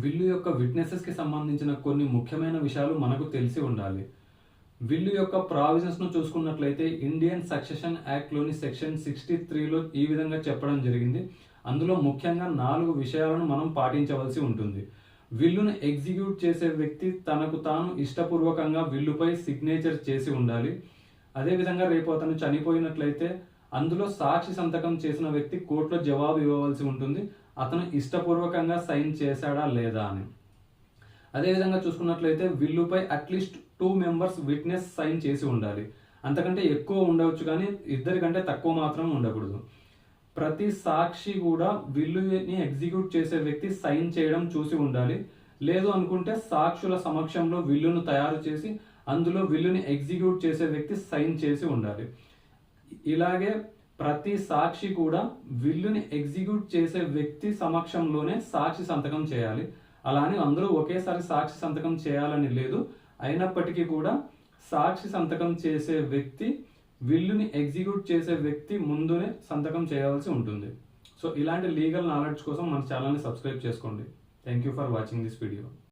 విల్లు యొక్క విట్నెసెస్కి సంబంధించిన కొన్ని ముఖ్యమైన విషయాలు మనకు తెలిసి ఉండాలి. విల్లు యొక్క ప్రావిజన్స్ను చూసుకున్నట్లయితే ఇండియన్ సక్సెషన్ యాక్ట్లోని సెక్షన్ సిక్స్టీ త్రీలో ఈ విధంగా చెప్పడం జరిగింది. అందులో ముఖ్యంగా నాలుగు విషయాలను మనం పాటించవలసి ఉంటుంది. విల్లును ఎగ్జిక్యూట్ చేసే వ్యక్తి తనకు తాను ఇష్టపూర్వకంగా విల్లుపై సిగ్నేచర్ చేసి ఉండాలి. అదేవిధంగా రేపు అతను చనిపోయినట్లయితే అందులో సాక్షి సంతకం చేసిన వ్యక్తి కోర్టులో జవాబు ఇవ్వవలసి ఉంటుంది. అతను ఇష్టపూర్వకంగా సైన్ చేశాడా లేదా అని. అదేవిధంగా చూసుకున్నట్లయితే విల్లుపై at least two members witness sign చేసి ఉండాలి. అంతకంటే ఎక్కువ ఉండవచ్చు కానీ ఇద్దరికంటే తక్కువ మాత్రం ఉండకూడదు. ప్రతి సాక్షి కూడా విల్లుని ఎగ్జిక్యూట్ చేసే వ్యక్తి సైన్ చేయడం చూసి ఉండాలి. లేదు అనుకుంటే సాక్షుల సమక్షంలో విల్లును తయారు చేసి అందులో విల్లుని ఎగ్జిక్యూట్ చేసే వ్యక్తి సైన్ చేసి ఉండాలి. ఇలాగే ప్రతి సాక్షి కూడా విల్లుని ఎగ్జిక్యూట్ చేసే వ్యక్తి సమక్షంలోనే సాక్షి సంతకం చేయాలి. అలా అని అందరూ ఒకేసారి సాక్షి సంతకం చేయాలని లేదు. అయినప్పటికీ కూడా సాక్షి సంతకం చేసే వ్యక్తి విల్లుని ఎగ్జిక్యూట్ చేసే వ్యక్తి ముందునే సంతకం చేయాల్సి ఉంటుంది. సో ఇలాంటి లీగల్ నాలెడ్జ్ కోసం మన ఛానల్ని సబ్స్క్రైబ్ చేసుకోండి. Thank you for watching this video